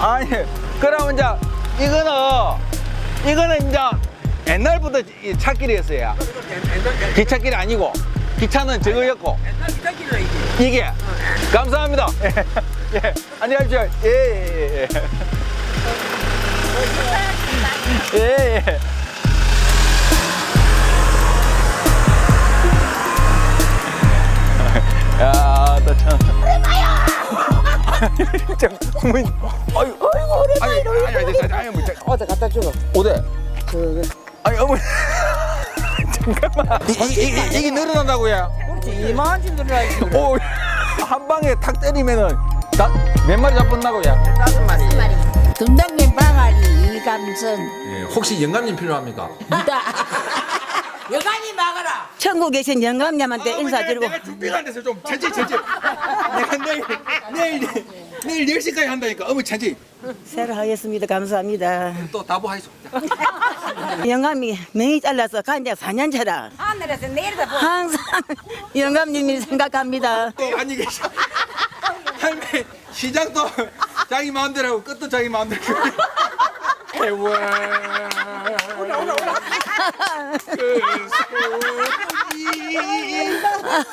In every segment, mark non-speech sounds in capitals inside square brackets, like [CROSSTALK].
아니, 그러면 이제 이거는 이거는 이제 옛날부터 이 차길이었어요. 기차길이 아니고 기차는 저거였고 옛날 기타기는 이게. 이게 감사합니다. [LAUGHS] 예, 예. 안녕하십시오. 예, 예, 예. 예, 예. 야, 나 참. 참, 어머니, 아유, 아유, 아유, 아유, 아유, 아유, 아유, 어디 갖다 주고. 어디? 저기. 아니, 어머니. 잠깐만. 이, 이, 이, 이게 늘어난다고요? 그렇지. 이만큼 들어야지. 오, 한 방에 탁 때리면은 다, 몇 마리 잡혔나고요? 다섯 마리. 금당님 방아리 이감선 예, 혹시 영감님 필요합니까? 이다 여간이 막아라. 천국 계신 영감님한테 인사드리고 내가 준비가 안 돼서 좀 천천히 천천히 내가 내일 내일 내일 10시까지 한다니까. 어머 천천히 새로 하겠습니다. 감사합니다. 또 다보하이소. [LAUGHS] 영감이 명이 잘라서 간지 4년 차라 하늘에서 내려다 보. 항상 [LAUGHS] 영감님이 생각합니다. 또 아니 계시 할매 시작도 자기 마음대로 하고 끝도 자기 마음대로. [LAUGHS] 에와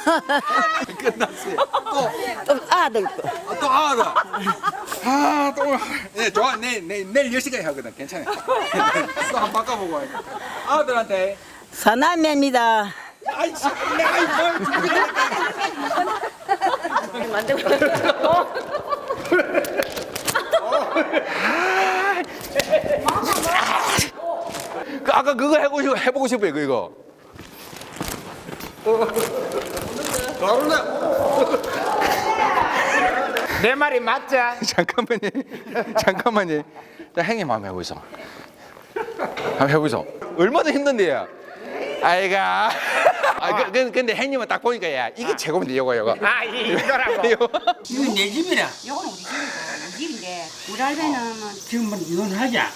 [LAUGHS] 끝났어요 또 또 아들 거 아, 또 아다. 아, 또. 네, 좋아. 내일, 내일, 내일 10시까지 하거든. 괜찮아요. [LAUGHS] 또한 번 바꿔보고. 아들한테. 사남매입니다 아이씨, 내가 이걸. 그 아까 그거 해보고 싶 해보고 싶어요, 그 이거. [LAUGHS] 내 말이 맞자. [LAUGHS] 잠깐만요. 잠깐만요. 자, 행님 한번 해보이소. 한번 해보이소. 얼마나 힘든데요. 아이가. [LAUGHS] 아, 그, 그, 근데 행님은 딱 보니까 야 이게 최고인데 이거 이거. 아, 이- 이거라고. 이거. 이건 내 집이라. 요거는 우리 집이고 우리 집인데 우리 할배는 지금 뭐 이건 하자.